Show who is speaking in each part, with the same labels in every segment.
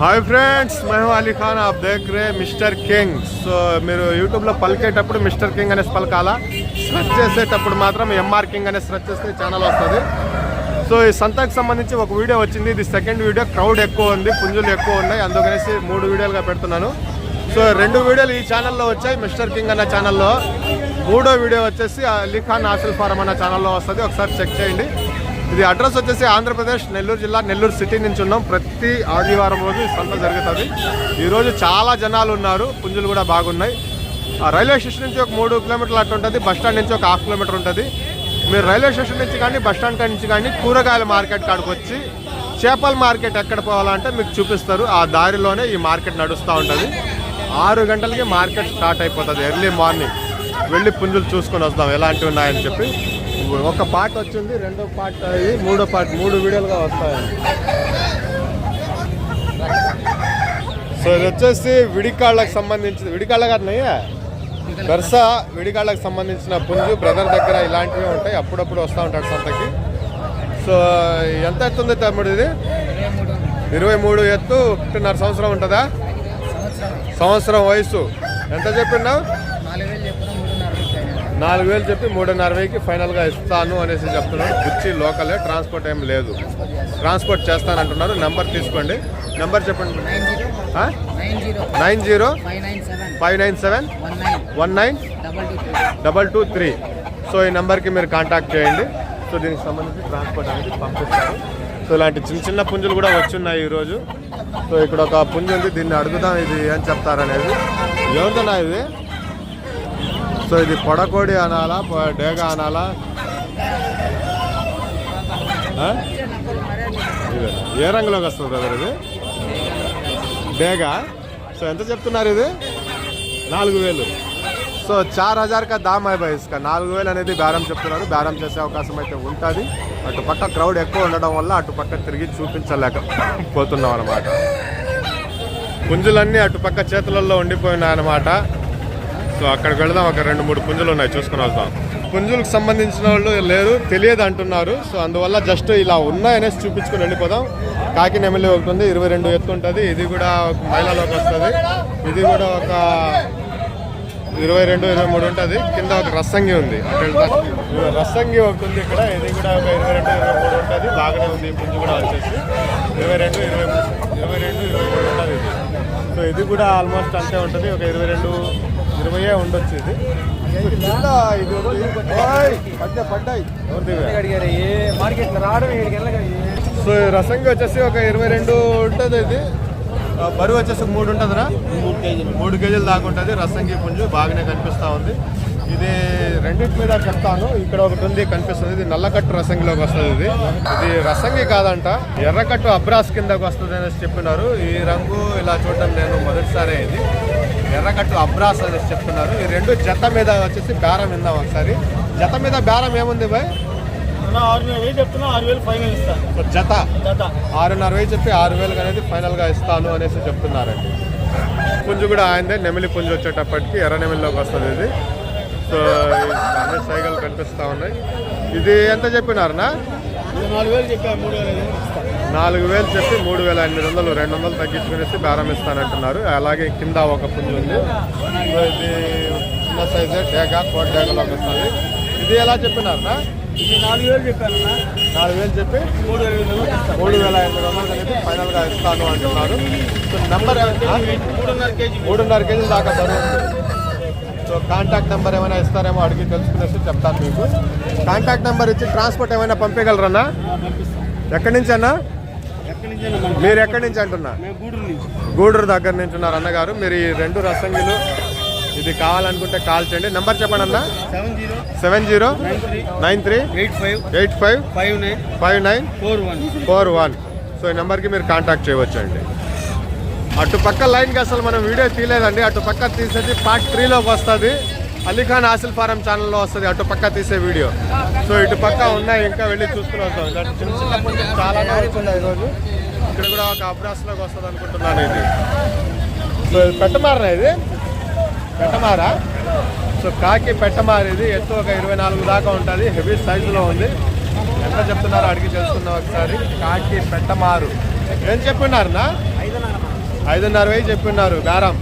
Speaker 1: Hi friends మేము అలీ ఖాన్ ఆప్ దేఖ్ రే మిస్టర్ కింగ్ సో మీరు యూట్యూబ్లో పలికేటప్పుడు మిస్టర్ కింగ్ అనేసి పలకాలా స్ట్రెచ్ చేసేటప్పుడు మాత్రం ఎంఆర్ కింగ్ అనే స్ట్రెచ్ చేస్తే ఛానల్ వస్తుంది సో ఈ సంతకు సంబంధించి ఒక వీడియో వచ్చింది. ఇది సెకండ్ వీడియో క్రౌడ్ ఎక్కువ ఉంది పుంజులు ఎక్కువ ఉన్నాయి. అందుకనేసి మూడు వీడియోలుగా పెడుతున్నాను. సో రెండు వీడియోలు ఈ ఛానల్లో వచ్చాయి మిస్టర్ కింగ్ అన్న ఛానల్లో మూడో వీడియో వచ్చేసి అలీ ఖాన్ ఆసిల్ ఫారం అన్న ఛానల్లో వస్తుంది. ఒకసారి చెక్ చేయండి. ఇది అడ్రస్ వచ్చేసి ఆంధ్రప్రదేశ్ నెల్లూరు జిల్లా నెల్లూరు సిటీ నుంచి ఉన్నాం. ప్రతి ఆదివారం రోజు సంత జరుగుతుంది. ఈరోజు చాలా జనాలు ఉన్నారు. పుంజులు కూడా బాగున్నాయి. ఆ రైల్వే స్టేషన్ నుంచి ఒక మూడు కిలోమీటర్లు అట్టు ఉంటుంది బస్ స్టాండ్ నుంచి ఒక హాఫ్ కిలోమీటర్ ఉంటుంది. మీరు రైల్వే స్టేషన్ నుంచి కానీ బస్టాండ్ కాడి నుంచి కానీ కూరగాయల మార్కెట్ కాడికి వచ్చి చేపల మార్కెట్ ఎక్కడ పోవాలంటే మీకు చూపిస్తారు. ఆ దారిలోనే ఈ మార్కెట్ నడుస్తూ ఉంటుంది. ఆరు గంటలకి మార్కెట్ స్టార్ట్ అయిపోతుంది ఎర్లీ మార్నింగ్. వెళ్ళి పుంజులు చూసుకొని వస్తాం. ఎలాంటివి ఉన్నాయని చెప్పి. ఒక పార్ట్ వచ్చింది రెండో పార్ట్ అయ్యి మూడో పార్ట్ మూడు వీడియోలుగా వస్తాయండి సో ఇది వచ్చేసి విడికాళ్ళకి సంబంధించిన విడికాళ్ళ కాదనయ్యా గర్స విడికాళ్ళకి సంబంధించిన పుంజు బ్రదర్ దగ్గర ఇలాంటివి ఉంటాయి అప్పుడప్పుడు వస్తూ ఉంటాడు సంతకి. సో ఎంత ఎత్తుంది తమ్ముడు ఇది? ఇరవై మూడు ఎత్తు ఒకటిన్నర సంవత్సరం ఉంటుందా? సంవత్సరం. వయసు ఎంత చెప్పినావు నాలుగు వేలు చెప్పి మూడున్నర వెయ్యికి ఫైనల్గా ఇస్తాను అనేసి చెప్తున్నాడు. గుచ్చి లోకలే ట్రాన్స్పోర్ట్ ఏం లేదు. ట్రాన్స్పోర్ట్ చేస్తానంటున్నారు. నెంబర్ తీసుకోండి. నెంబర్ చెప్పండి. Nine zero five
Speaker 2: nine seven
Speaker 1: one nine
Speaker 2: double two three
Speaker 1: double two three. So ఈ నెంబర్కి మీరు కాంటాక్ట్ చేయండి. సో దీనికి సంబంధించి ట్రాన్స్పోర్ట్ అనేది పంపిస్తారు. సో ఇలాంటి చిన్న చిన్న పుంజులు కూడా వచ్చున్నాయి ఈరోజు. సో ఇక్కడ ఒక పుంజు ఉంది. దీన్ని అడుగుదాం ఇది ఏం చెప్తారనేది. ఎవరిదన్నా ఇది? సో ఇది పొడకోడి అనాలా డేగ అనాలా? ఏ రంగులోకి వస్తుంది బ్రదర్ ఇది? డేగా. సో ఎంత చెప్తున్నారు ఇది? నాలుగు వేలు. సో చార్ హజార్ కా దామ్ హై భాయ్ నాలుగు వేలు అనేది బేరం చెప్తున్నారు. బేరం చేసే అవకాశం అయితే ఉంటుంది. అటు పక్క క్రౌడ్ ఎక్కువ ఉండడం వల్ల అటు పక్క తిరిగి చూపించలేకపోతున్నాం అనమాట పుంజులన్నీ అటు పక్క చేతులలో ఉండిపోయినాయి అనమాట సో అక్కడికి వెళదాం ఒక రెండు మూడు పుంజులు ఉన్నాయి చూసుకుని వద్దాం పుంజులకు సంబంధించిన వాళ్ళు లేరు తెలియదు అంటున్నారు. సో అందువల్ల జస్ట్ ఇలా ఉన్నాయనేసి చూపించుకుని వెళ్ళిపోదాం. కాకిన ఎమ్మెల్యే ఒకటి ఉంది ఇరవై రెండు ఎత్తుంటుంది ఇది కూడా ఒక మహిళలోకి వస్తుంది. ఇది కూడా ఒక ఇరవై రెండు ఇరవై మూడు ఉంటుంది. కింద ఒక రస్సంగి ఉంది. రస్సంగి ఒకటి ఉంది ఇక్కడ. ఇది కూడా ఒక ఇరవై రెండు ఇరవై మూడు ఉంటుంది. బాగానే ఉంది ఈ పుంజు కూడా వచ్చేసి. ఇరవై రెండు ఇరవై మూడు ఇరవై రెండు ఇరవై మూడు ఉంటుంది ఇది. సో ఇది కూడా ఆల్మోస్ట్ అంతే ఉంటుంది. ఒక ఇరవై రెండు ఇరవయే ఉండొచ్చు ఇది. సో రసంగి వచ్చేసి ఒక ఇరవై రెండు ఉంటుంది ఇది. బరువు వచ్చేసి మూడు ఉంటుందిరా?
Speaker 2: మూడు కేజీలు.
Speaker 1: మూడు కేజీలు దాకా ఉంటుంది. రసంగి పుంజు బాగానే కనిపిస్తూ ఉంది. ఇది రెండింటి మీద చెప్తాను ఇక్కడ ఒకటి ఉంది కనిపిస్తుంది. ఇది నల్లకట్టు రసంగిలోకి వస్తుంది ఇది. ఇది రసంగి కాదంట ఎర్రకట్టు అబ్రాస్ కిందకి వస్తుంది అనేసి చెప్పినారు. ఈ రంగు ఇలా చూడడం నేను మొదటిసారి ఇది. ఎర్రకట్టు అబ్రాస్ అనేసి చెప్తున్నారు. ఈ రెండు జత మీద వచ్చేసి బేరం విందాం ఒకసారి. జత మీద బేరం ఏముంది బాయ్ జత?
Speaker 2: జత.
Speaker 1: ఆరున్నర వేలు చెప్పి ఆరు వేలకు అనేది ఫైనల్గా ఇస్తాను అనేసి చెప్తున్నారండి. పుంజు కూడా ఆయనదే నెమిలి పుంజు వచ్చేటప్పటికి ఎర్ర నెమిలిలోకి వస్తుంది ఇది. సో అన్ని సైకిల్ కనిపిస్తూ ఉన్నాయి. ఇది ఎంత చెప్పినారనా
Speaker 2: నాలుగు వేలు చెప్పా మూడు వేలు
Speaker 1: నాలుగు వేలు చెప్పి మూడు వేల ఎనిమిది వందలు రెండు వందలు తగ్గించుకునేసి బేరం ఇస్తానంటున్నారు. అలాగే కింద ఒక పుంజు ఉంది. ఇది చిన్న సైజే డేగా కోట్ డేగలోకి వస్తుంది ఇది ఎలా చెప్పినారనా
Speaker 2: ఇది నాలుగు వేలు చెప్పాను
Speaker 1: నాలుగు వేలు చెప్పి
Speaker 2: మూడు వేలు
Speaker 1: మూడు వేల ఎనిమిది వందలు అనేది ఫైనల్గా ఇస్తాను అంటున్నారు. సో నెంబర్
Speaker 2: మూడున్నర కేజీ
Speaker 1: మూడున్నర కేజీల దాకా ఉంది. సో కాంటాక్ట్ నెంబర్ ఏమైనా ఇస్తారేమో అడిగి తెలుసుకునేసి చెప్తాను మీకు. కాంటాక్ట్ నెంబర్ ఇచ్చి ట్రాన్స్పోర్ట్ ఏమైనా పంపించగలరన్నా? ఎక్కడి నుంచి అన్నా
Speaker 2: ఎక్కడి నుంచి అయినా మనం
Speaker 1: మీరు ఎక్కడి నుంచి అంటున్నా?
Speaker 2: మేము గూడూరు
Speaker 1: దగ్గర నుంచి ఉన్నారు అన్నగారు. మీరు ఈ రెండు రసంగిలు ఇది కావాలనుకుంటే కాల్ చేయండి. నెంబర్ చెప్పండి అన్న. Seven zero
Speaker 2: seven zero
Speaker 1: nine three
Speaker 2: eight five
Speaker 1: eight five
Speaker 2: five nine
Speaker 1: five nine
Speaker 2: four one.
Speaker 1: Four one. So ఈ నెంబర్కి మీరు కాంటాక్ట్ చేయవచ్చు అండి అటు పక్క లైన్కి అసలు మనం వీడియో తీయలేదండి. అటు పక్క తీసేది పార్ట్ త్రీలోకి వస్తుంది. అలీఖాన్ ఆసిల్ ఫారం ఛానల్లో వస్తుంది అటు పక్క తీసే వీడియో. సో ఇటు పక్క ఉన్నాయి ఇంకా వెళ్ళి చూసుకుని వస్తాం చిన్న చిన్న చాలా ఉన్నాయి ఈరోజు ఇక్కడ కూడా ఒక అబ్రాస్లోకి వస్తుంది అనుకుంటున్నాను ఇది. సో ఇది ఇది? పెట్టమారా? సో కాకి పెట్టమారు ఇది. ఎత్తు ఒక ఇరవై నాలుగు దాకా ఉంటుంది. హెవీ సైజులో ఉంది. ఎంత చెప్తున్నారో అడిగి తెలుసుకుందాం ఒకసారి. కాకి పెట్టమారు. ఏం చెప్పున్నారనా
Speaker 2: ఐదున్నర
Speaker 1: ఐదున్నర వెయ్యి చెప్పిన్నారు గారం.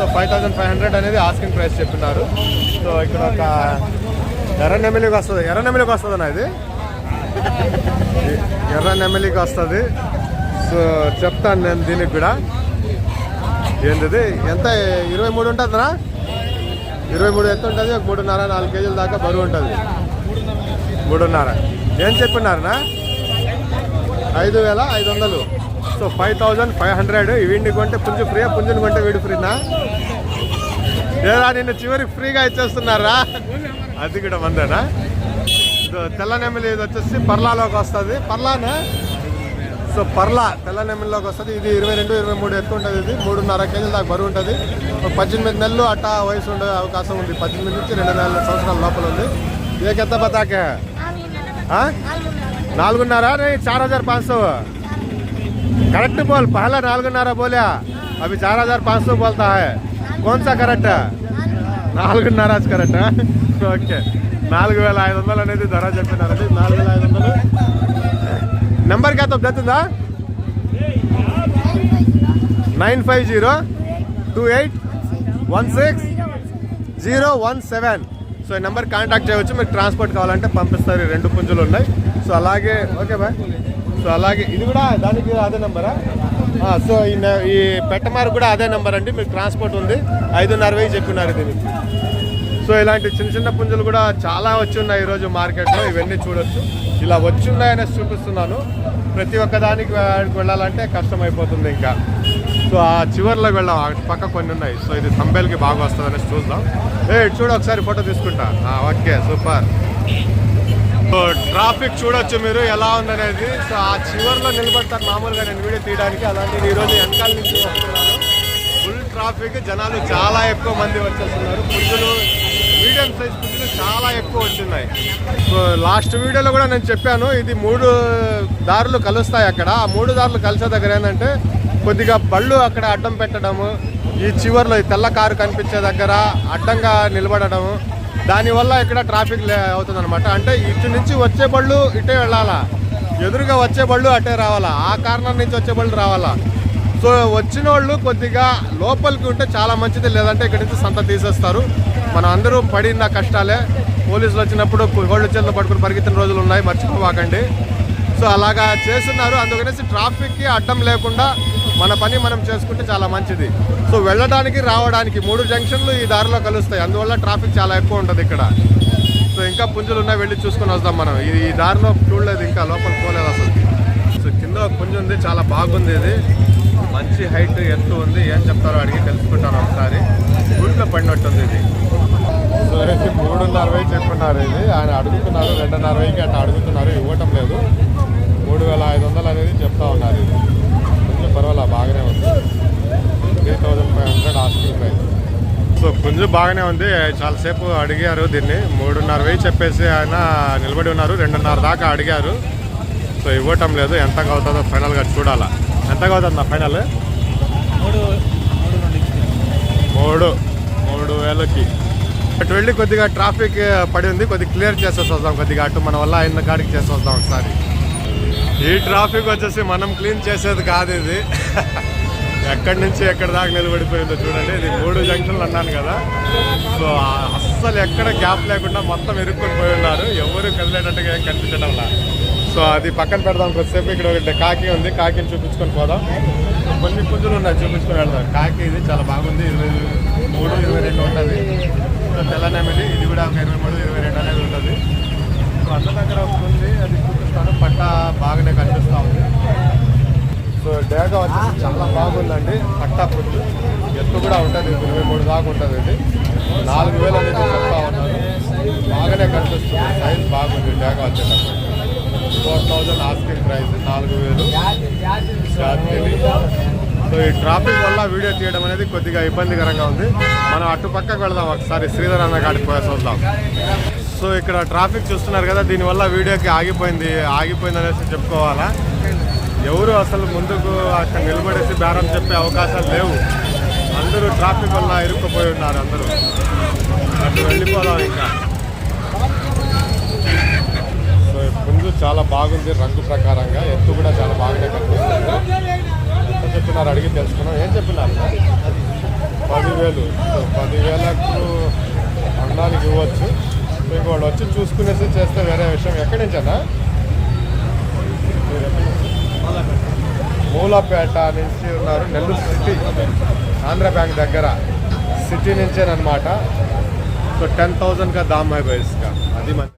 Speaker 1: So five thousand five hundred అనేది ఆస్కింగ్ ప్రైస్ చెప్పినారు. సో ఇక్కడ ఒక ఎర్ర నెమిలికి వస్తుంది. ఎర్ర నెమిలికి వస్తుంది అన్న ఇది? ఎర్ర నెమిలికి వస్తుంది. సో చెప్తాను నేను దీనికి కూడా. ఏంటిది? ఎంత? ఇరవై మూడు ఉంటుందనా ఇరవై మూడు ఎంత ఉంటుంది? ఒక మూడున్నర నాలుగు కేజీల దాకా బరువు ఉంటుంది. మూడున్నర. ఏం చెప్పినారనా ఐదు వేల ఐదు వందలు. So five thousand five hundred. వీడిని కొంటే పుంజు ఫ్రీయా? పుంజుని కొంటే వీడు ఫ్రీనా? లేదా నిన్ను చివరికి ఫ్రీగా ఇచ్చేస్తున్నారా? అది కూడా మందేనా తెల్లనెమిలి ఇది వచ్చేసి పర్లాలోకి వస్తుంది. పర్లానే? సో పర్లా తెల్ల తెల్లనెమిలిలోకి వస్తుంది. ఇది ఇరవై రెండు ఇరవై మూడు ఎత్తు ఉంటుంది ఇది. మూడున్నర కేజీలు దాకా బరువు ఉంటుంది. పద్దెనిమిది నెలలు అట్టా వయసు ఉండే అవకాశం ఉంది. పద్దెనిమిది నుంచి రెండు నెలల సంవత్సరాల లోపల ఉంది. ఏకెత్త బతాకే? నాలుగున్నరా. చార్ హజార్ పాస్. करेक्ट बोल पहला नालगुन्नारा बोलिया अभी चार हजार पाँच सौ बोलता है कौन सा करेक्ट है నాలుగున్నర కరెక్ట్ ఓకే నాలుగు వేల ఐదు వందలు అనేది ధర చెప్పినారండి నాలుగు వేల ఐదు వందలు నెంబర్ కా దెత్తుందా nine five zero two eight one six zero one seven so ఈ నెంబర్ కాంటాక్ట్ చేయవచ్చు మీకు ట్రాన్స్పోర్ట్ కావాలంటే పంపిస్తారు ఈ రెండు పుంజులు ఉన్నాయి సో అలాగే ఓకే బాయ్ సో అలాగే ఇది కూడా దానికి అదే నెంబరా? సో ఈ ఈ పెట్టమారు కూడా అదే నెంబర్ అండి మీకు ట్రాన్స్పోర్ట్ ఉంది. ఐదున్నర వెయ్యి చెప్పినారు దీనికి. సో ఇలాంటి చిన్న చిన్న పుంజులు కూడా చాలా వచ్చి ఉన్నాయి ఈరోజు మార్కెట్లో ఇవన్నీ చూడొచ్చు. ఇలా వచ్చి ఉన్నాయనేసి చూపిస్తున్నాను. ప్రతి ఒక్క దానికి వెళ్ళాలంటే కష్టం అయిపోతుంది ఇంకా. సో ఆ చివరిలో వెళ్ళాం అటు పక్క కొన్ని ఉన్నాయి. సో ఇది సంబేల్కి బాగా వస్తుంది అనేసి చూద్దాం. ఏ చూడు ఒకసారి ఫోటో తీసుకుంటా. Okay super. ట్రాఫిక్ చూడొచ్చు మీరు ఎలా ఉందనేది. సో ఆ చివర్లో నిలబడతారు మామూలుగా నేను వీడియో తీయడానికి. అలాంటి ఈరోజు వెనకాల నుంచి వస్తున్నాను ఫుల్ ట్రాఫిక్ జనాలు చాలా ఎక్కువ మంది వచ్చేస్తున్నారు. పుంజులు మీడియం సైజ్ పుంజులు చాలా ఎక్కువ వచ్చినాయి. లాస్ట్ వీడియోలో కూడా నేను చెప్పాను ఇది మూడు దారులు కలుస్తాయి అక్కడ. ఆ మూడు దారులు కలిసే దగ్గర ఏంటంటే కొద్దిగా బళ్ళు అక్కడ అడ్డం పెట్టడము ఈ చివర్లో ఈ తెల్ల కారు కనిపించే దగ్గర అడ్డంగా నిలబడడము దానివల్ల ఇక్కడ ట్రాఫిక్ అవుతుంది అనమాట అంటే ఇటు నుంచి వచ్చే బళ్ళు ఇటే వెళ్ళాలా? ఎదురుగా వచ్చే బళ్ళు అటే రావాలా? ఆ కారణం నుంచి వచ్చే బళ్ళు రావాలా? సో వచ్చిన వాళ్ళు కొద్దిగా లోపలికి ఉంటే చాలా మంచిది. లేదంటే ఇక్కడి నుంచి సంత తీసేస్తారు. మనం అందరూ పడిన కష్టాలే. పోలీసులు వచ్చినప్పుడు గోళ్ళు చేతులు పట్టుకుని పరిగెత్తిన రోజులు ఉన్నాయి. మర్చిపోవాకండి సో అలాగా చేస్తున్నారు. అందుకనేసి ట్రాఫిక్కి అడ్డం లేకుండా మన పని మనం చేసుకుంటే చాలా మంచిది. సో వెళ్ళడానికి రావడానికి మూడు జంక్షన్లు ఈ దారిలో కలుస్తాయి. అందువల్ల ట్రాఫిక్ చాలా ఎక్కువ ఉంటుంది ఇక్కడ. సో ఇంకా పుంజులు ఉన్నాయి వెళ్ళి చూసుకొని వస్తాం మనం. ఇది ఈ దారిలో చూడలేదు ఇంకా లోపల పోలేదు అసలు. సో కింద ఒక పుంజు ఉంది చాలా బాగుంది ఇది. మంచి హైట్ ఎత్తు ఉంది. ఏం చెప్తారో అడిగి తెలుసుకుంటాను ఒకసారి. గుంట్లో పడినట్టుంది ఇది. సో ఇది మూడున్నర వెయ్యి చెప్పున్నారు ఇది. ఆయన అడుగుతున్నారు రెండున్నర వెయ్యికి అట్లా అడుగుతున్నారు. ఇవ్వటం లేదు. మూడు వేల ఐదు వందలు అనేది చెప్తా ఉన్నారు ఇది. పర్వాలా? బాగానే ఉంది. Three thousand five hundred asking price so పుంజు బాగానే ఉంది. చాలాసేపు అడిగారు దీన్ని. మూడున్నర వెయ్యి చెప్పేసి ఆయన నిలబడి ఉన్నారు. రెండున్నర దాకా అడిగారు. సో ఇవ్వటం లేదు. ఎంతగా అవుతుందో ఫైనల్గా చూడాలా. ఎంతగా అవుతుంది నా ఫైనల్?
Speaker 2: మూడు మూడు నుండి
Speaker 1: మూడు. మూడు వేలకి. అటు వెళ్ళి కొద్దిగా ట్రాఫిక్ పడి ఉంది. కొద్దిగా క్లియర్ చేసేసి వస్తాం కొద్దిగా అటు మన వల్ల అయిన కాడికి చేసి వస్తాం ఒకసారి. ఈ ట్రాఫిక్ వచ్చేసి మనం క్లీన్ చేసేది కాదు ఇది. ఎక్కడి నుంచి ఎక్కడి దాకా నిలబడిపోయిందో చూడండి. ఇది మూడు జంక్షన్లు అన్నాను కదా. సో అస్సలు ఎక్కడ గ్యాప్ లేకుండా మొత్తం ఇరుక్కొని పోయి ఉన్నారు. ఎవరు కదిలేటట్టుగా ఏం కనిపించడం లా సో అది పక్కన పెడదాం కొద్దిసేపు. ఇక్కడ ఒకటి కాకి ఉంది. కాకిని చూపించుకొని పోదాం. కొన్ని పుంజులు ఉన్నాయి. చూపించుకొని వెళ్దాం. కాకి ఇది చాలా బాగుంది. ఇరవై మూడు ఇరవై రెండు ఉంటుంది. తెల్లనేమిది ఇది కూడా ఒక ఇరవై మూడు ఇరవై రెండు అనేది ఉంటుంది. సో అన్న దగ్గర ఉంది అది చూస్తాను పట్ట బాగానే కనిపిస్తూ ఉంది. సో డేగా వచ్చేసి చాలా బాగుందండి. పట్టా పుట్టు ఎత్తు కూడా ఉంటుంది. ఇరవై మూడు దాకా ఉంటుంది ఇది. నాలుగు వేలు అనేది చెప్తా ఉన్నాను. బాగానే కనిపిస్తుంది. సైజ్ బాగుంది డేగా వచ్చేటప్పుడు. ఫోర్ థౌజండ్ ఆస్కింగ్ ప్రైస్ నాలుగు వేలు. సో ఈ ట్రాఫిక్ వల్ల వీడియో తీయడం అనేది కొద్దిగా ఇబ్బందికరంగా ఉంది. మనం అటుపక్కకు వెళదాం వెళ్దాం ఒకసారి. శ్రీధర్ అన్న కాడికి పోయేసి వద్దాం. సో ఇక్కడ ట్రాఫిక్ చూస్తున్నారు కదా దీనివల్ల వీడియోకి ఆగిపోయింది ఆగిపోయింది అనేసి చెప్పుకోవాలా? ఎవరు అసలు ముందుకు అక్కడ నిలబడేసి బేరం చెప్పే అవకాశాలు లేవు. అందరూ ట్రాఫిక్ వల్ల ఇరుక్కుపోయి ఉన్నారు అందరూ. అటు వెళ్ళిపోదాం ఇంకా. సో ముందు చాలా బాగుంది రంగు ప్రకారంగా. ఎత్తు కూడా చాలా బాగానే కనిపిస్తుంది. చెప్పినారు అడిగి తెలుసుకున్నాం ఏం చెప్పినారు? పదివేలు. పదివేలకు అన్నానికి ఇవ్వచ్చు. మీకు వాడు వచ్చి చూసుకునేసి చేస్తే వేరే విషయం. ఎక్కడి నుంచి మూలపేట నుంచి ఉన్నారు. నెల్లూరు సిటీ. ఆంధ్ర బ్యాంక్ దగ్గర. సిటీ నుంచేనమాట సో టెన్ థౌజండ్ కా దామ్ హై భాయ్ అది మంచి